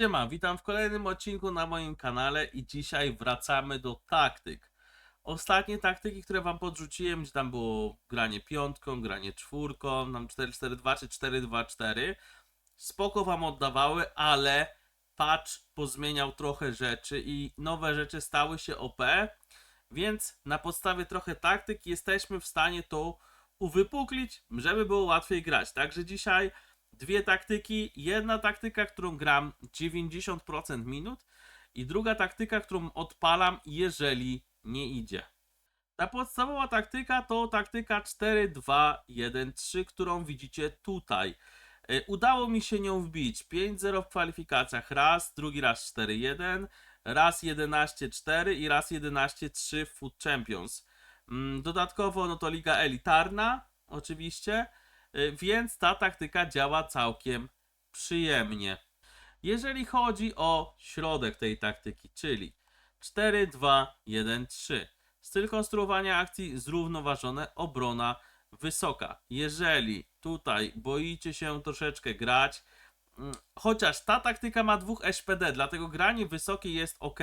Siema, witam w kolejnym odcinku na moim kanale i dzisiaj wracamy do taktyk. Ostatnie taktyki, które wam podrzuciłem, gdzie tam było granie piątką, granie czwórką, tam 4-4-2 czy 4-2-4, spoko wam oddawały, ale patch pozmieniał trochę rzeczy i nowe rzeczy stały się OP, więc na podstawie trochę taktyk jesteśmy w stanie to uwypuklić, żeby było łatwiej grać. Także dzisiaj dwie taktyki. Jedna taktyka, którą gram 90% minut i druga taktyka, którą odpalam, jeżeli nie idzie. Ta podstawowa taktyka to taktyka 4-2-1-3, którą widzicie tutaj. E, Udało mi się nią wbić 5-0 w kwalifikacjach raz, drugi raz 4-1, raz 11-4 i raz 11-3 w Food Champions. Mm, Dodatkowo no to liga elitarna, oczywiście, więc ta taktyka działa całkiem przyjemnie. Jeżeli chodzi o środek tej taktyki, czyli 4, 2, 1, 3. Styl konstruowania akcji zrównoważone, obrona wysoka. Jeżeli tutaj boicie się troszeczkę grać, mm, chociaż ta taktyka ma dwóch SPD, dlatego granie wysokie jest ok.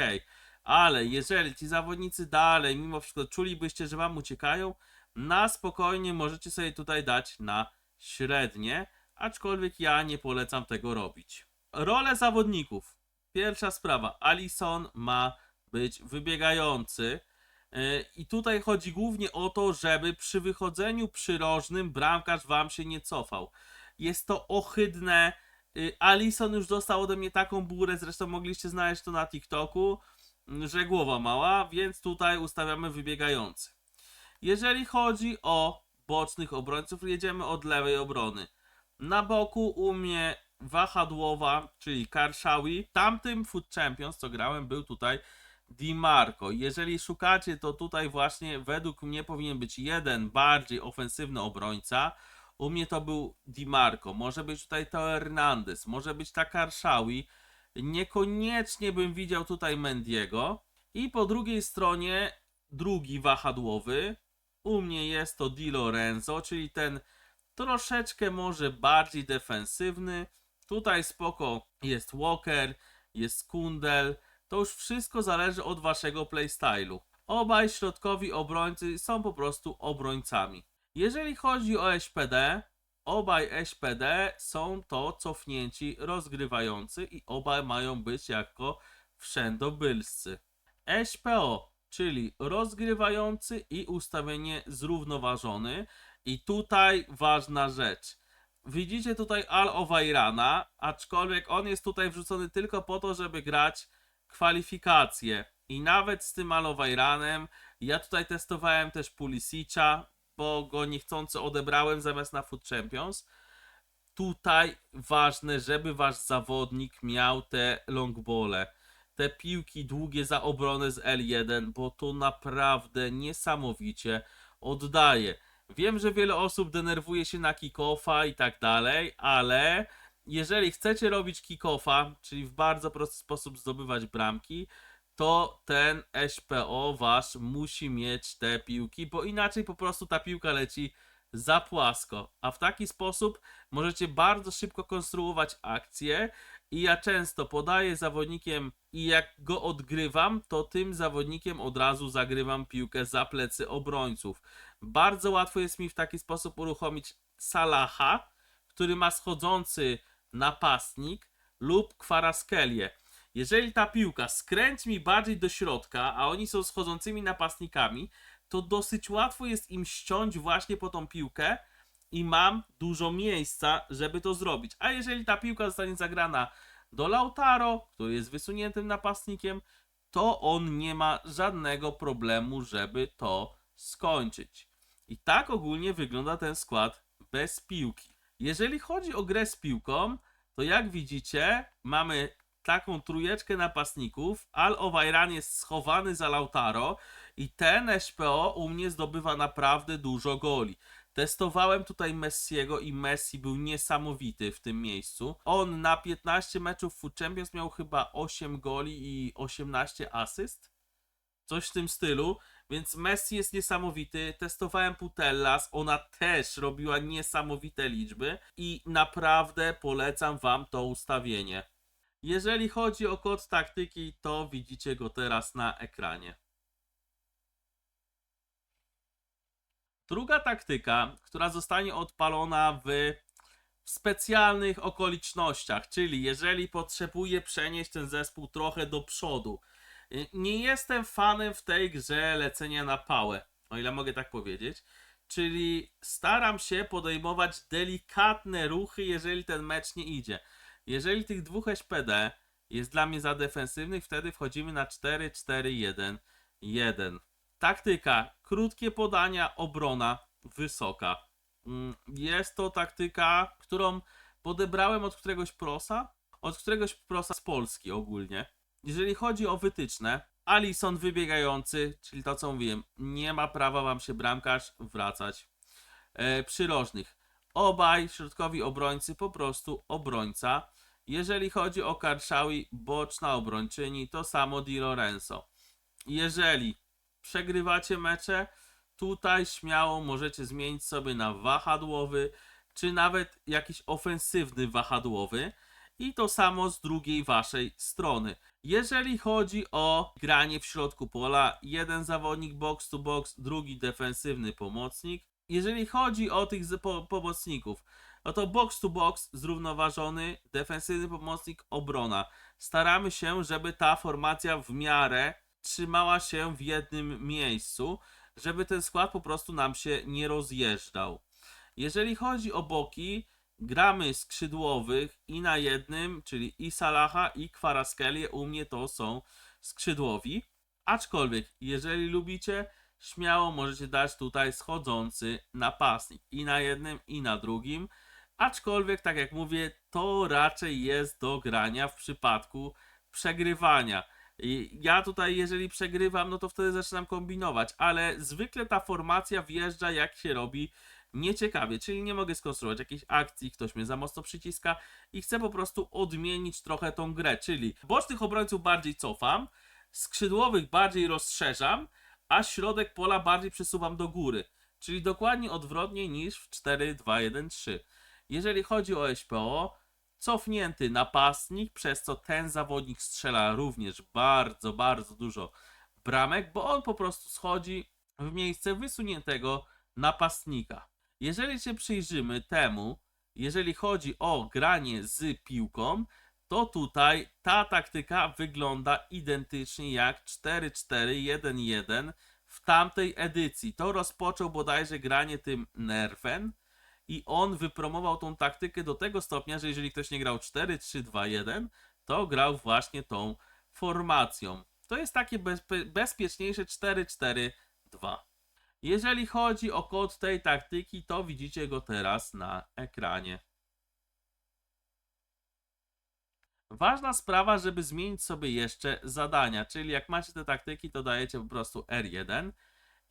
Ale jeżeli ci zawodnicy dalej, mimo wszystko czulibyście, że wam uciekają, na spokojnie możecie sobie tutaj dać na średnie, aczkolwiek ja nie polecam tego robić. Role zawodników. Pierwsza sprawa. Alison ma być wybiegający. Yy, I tutaj chodzi głównie o to, żeby przy wychodzeniu przyrożnym bramkarz wam się nie cofał. Jest to ohydne. Yy, Alison już dostał ode mnie taką burę, zresztą mogliście znaleźć to na TikToku, że głowa mała, więc tutaj ustawiamy wybiegający. Jeżeli chodzi o bocznych obrońców, jedziemy od lewej obrony. Na boku u mnie wahadłowa, czyli Karshawi. Tamtym Food Champions, co grałem, był tutaj Di Marco. Jeżeli szukacie, to tutaj właśnie według mnie powinien być jeden bardziej ofensywny obrońca. U mnie to był Di Marco. Może być tutaj Teo Hernandez, może być ta Karshawi. Niekoniecznie bym widział tutaj Mendiego. I po drugiej stronie drugi wahadłowy. U mnie jest to Di Lorenzo, czyli ten troszeczkę może bardziej defensywny. Tutaj spoko jest Walker, jest Kundel. To już wszystko zależy od waszego playstylu. Obaj środkowi obrońcy są po prostu obrońcami. Jeżeli chodzi o SPD, obaj SPD są to cofnięci rozgrywający i obaj mają być jako wszędobylscy. SPO, czyli rozgrywający i ustawienie zrównoważony. I tutaj ważna rzecz. Widzicie tutaj Al Owairana, aczkolwiek on jest tutaj wrzucony tylko po to, żeby grać kwalifikacje. I nawet z tym Al Owairanem, ja tutaj testowałem też Pulisicza, bo go niechcący odebrałem zamiast na Food Champions. Tutaj ważne, żeby wasz zawodnik miał te longbole, te piłki długie za obronę z L1, bo to naprawdę niesamowicie oddaje. Wiem, że wiele osób denerwuje się na kick-offa i tak dalej, ale jeżeli chcecie robić kick-offa, czyli w bardzo prosty sposób zdobywać bramki, to ten SPO wasz musi mieć te piłki, bo inaczej po prostu ta piłka leci za płasko. A w taki sposób możecie bardzo szybko konstruować akcje i ja często podaję zawodnikiem i jak go odgrywam, to tym zawodnikiem od razu zagrywam piłkę za plecy obrońców. Bardzo łatwo jest mi w taki sposób uruchomić Salaha, który ma schodzący napastnik lub Kwaraskelię. Jeżeli ta piłka skręci mi bardziej do środka, a oni są schodzącymi napastnikami, to dosyć łatwo jest im ściąć właśnie po tą piłkę i mam dużo miejsca, żeby to zrobić. A jeżeli ta piłka zostanie zagrana do Lautaro, który jest wysuniętym napastnikiem, to on nie ma żadnego problemu, żeby to skończyć. I tak ogólnie wygląda ten skład bez piłki. Jeżeli chodzi o grę z piłką, to jak widzicie, mamy taką trójeczkę napastników. Al Owajran jest schowany za Lautaro i ten SPO u mnie zdobywa naprawdę dużo goli. Testowałem tutaj Messiego i Messi był niesamowity w tym miejscu. On na 15 meczów Food Champions miał chyba 8 goli i 18 asyst. Coś w tym stylu. Więc Messi jest niesamowity. Testowałem Putellas, ona też robiła niesamowite liczby i naprawdę polecam wam to ustawienie. Jeżeli chodzi o kod taktyki, to widzicie go teraz na ekranie. Druga taktyka, która zostanie odpalona w specjalnych okolicznościach, czyli jeżeli potrzebuję przenieść ten zespół trochę do przodu. Nie jestem fanem w tej grze lecenia na pałę, o ile mogę tak powiedzieć. Czyli staram się podejmować delikatne ruchy, jeżeli ten mecz nie idzie. Jeżeli tych dwóch SPD jest dla mnie za defensywnych, wtedy wchodzimy na 4-4-1-1. Taktyka, krótkie podania, obrona, wysoka. Mm, Jest to taktyka, którą podebrałem od któregoś prosa, od któregoś prosa z Polski ogólnie. Jeżeli chodzi o wytyczne, Alison wybiegający, czyli to co mówiłem, nie ma prawa wam się bramkarz wracać. E, przy rożnych, obaj środkowi obrońcy, po prostu obrońca. Jeżeli chodzi o Karszawi, boczna obrończyni, to samo Di Lorenzo. Jeżeli przegrywacie mecze, tutaj śmiało możecie zmienić sobie na wahadłowy, czy nawet jakiś ofensywny wahadłowy. I to samo z drugiej waszej strony. Jeżeli chodzi o granie w środku pola, jeden zawodnik box to box, drugi defensywny pomocnik. Jeżeli chodzi o tych po, pomocników, no to box to box zrównoważony, defensywny pomocnik, obrona. Staramy się, żeby ta formacja w miarę trzymała się w jednym miejscu, żeby ten skład po prostu nam się nie rozjeżdżał. Jeżeli chodzi o boki, gramy skrzydłowych i na jednym, czyli i Salaha i Kwaraskelie, u mnie to są skrzydłowi. Aczkolwiek, jeżeli lubicie, śmiało możecie dać tutaj schodzący napastnik i na jednym i na drugim. Aczkolwiek, tak jak mówię, to raczej jest do grania w przypadku przegrywania. Ja tutaj, jeżeli przegrywam, no to wtedy zaczynam kombinować, ale zwykle ta formacja wjeżdża jak się robi nieciekawie, czyli nie mogę skonstruować jakiejś akcji, ktoś mnie za mocno przyciska i chcę po prostu odmienić trochę tą grę, czyli bocznych obrońców bardziej cofam, skrzydłowych bardziej rozszerzam, a środek pola bardziej przesuwam do góry, czyli dokładnie odwrotnie niż w 4-2-1-3. Jeżeli chodzi o SPO, cofnięty napastnik, przez co ten zawodnik strzela również bardzo, bardzo dużo bramek, bo on po prostu schodzi w miejsce wysuniętego napastnika. Jeżeli się przyjrzymy temu, jeżeli chodzi o granie z piłką, to tutaj ta taktyka wygląda identycznie jak 4-4-1-1 w tamtej edycji. To rozpoczął bodajże granie tym Nerfen i on wypromował tą taktykę do tego stopnia, że jeżeli ktoś nie grał 4-3-2-1, to grał właśnie tą formacją. To jest takie bezpe- bezpieczniejsze 4-4-2. Jeżeli chodzi o kod tej taktyki, to widzicie go teraz na ekranie. Ważna sprawa, żeby zmienić sobie jeszcze zadania, czyli jak macie te taktyki, to dajecie po prostu R1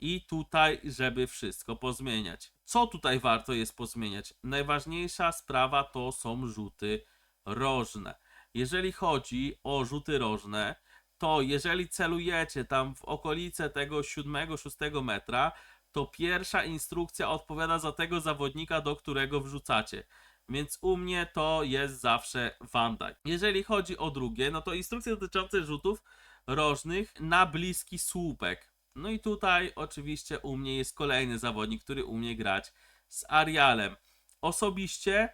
i tutaj, żeby wszystko pozmieniać. Co tutaj warto jest pozmieniać? Najważniejsza sprawa to są rzuty rożne. Jeżeli chodzi o rzuty rożne, to jeżeli celujecie tam w okolice tego 7-6 metra, to pierwsza instrukcja odpowiada za tego zawodnika, do którego wrzucacie. Więc u mnie to jest zawsze Van Dijk. Jeżeli chodzi o drugie, no to instrukcje dotyczące rzutów rożnych na bliski słupek. No i tutaj oczywiście u mnie jest kolejny zawodnik, który umie grać z Arialem. Osobiście,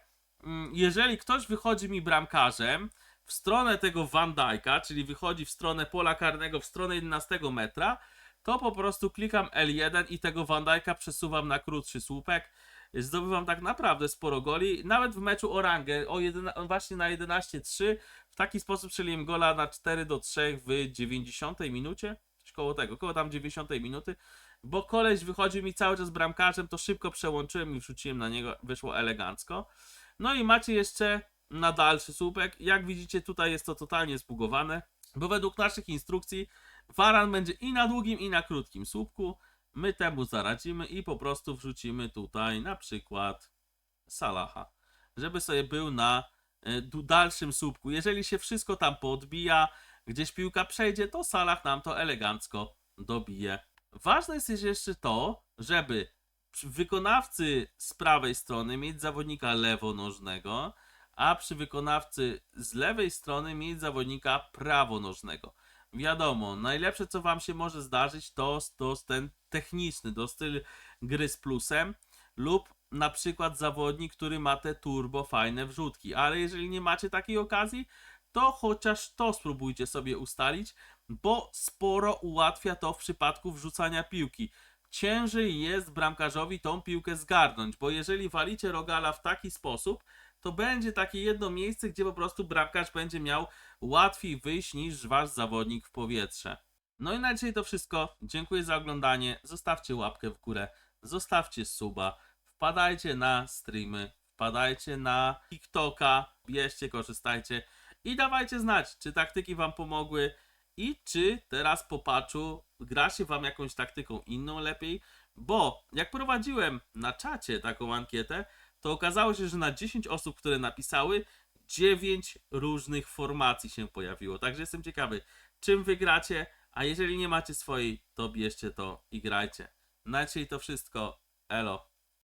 mm, jeżeli ktoś wychodzi mi bramkarzem w stronę tego Van Dijk'a, czyli wychodzi w stronę pola karnego, w stronę 11 metra, to po prostu klikam L1 i tego Van Dijk'a przesuwam na krótszy słupek. Zdobywam tak naprawdę sporo goli. Nawet w meczu o rangę, o 11, właśnie na 11-3, w taki sposób strzeliłem gola na 4 do 3 w 90 minucie. Koło tego, koło tam 90 minuty. Bo koleś wychodził mi cały czas bramkarzem, to szybko przełączyłem i wrzuciłem na niego, wyszło elegancko. No i macie jeszcze na dalszy słupek. Jak widzicie, tutaj jest to totalnie zbugowane, bo według naszych instrukcji Waran będzie i na długim, i na krótkim słupku. My temu zaradzimy i po prostu wrzucimy tutaj na przykład Salaha, żeby sobie był na du- dalszym słupku. Jeżeli się wszystko tam podbija, gdzieś piłka przejdzie, to Salah nam to elegancko dobije. Ważne jest jeszcze to, żeby wykonawcy z prawej strony mieć zawodnika lewonożnego, a przy wykonawcy z lewej strony mieć zawodnika prawonożnego. Wiadomo, najlepsze co wam się może zdarzyć to, to ten techniczny, to styl gry z plusem lub na przykład zawodnik, który ma te turbo fajne wrzutki, ale jeżeli nie macie takiej okazji, to chociaż to spróbujcie sobie ustalić, bo sporo ułatwia to w przypadku wrzucania piłki. Ciężej jest bramkarzowi tą piłkę zgarnąć, bo jeżeli walicie rogala w taki sposób, to będzie takie jedno miejsce, gdzie po prostu bramkarz będzie miał łatwiej wyjść niż wasz zawodnik w powietrze. No i na dzisiaj to wszystko. Dziękuję za oglądanie. Zostawcie łapkę w górę, zostawcie suba, wpadajcie na streamy, wpadajcie na TikToka, bierzcie, korzystajcie i dawajcie znać, czy taktyki wam pomogły i czy teraz po patchu gra się wam jakąś taktyką inną lepiej, bo jak prowadziłem na czacie taką ankietę, to okazało się, że na 10 osób, które napisały, 9 różnych formacji się pojawiło. Także jestem ciekawy, czym wygracie, a jeżeli nie macie swojej, to bierzcie to i grajcie. Na dzisiaj to wszystko. Elo.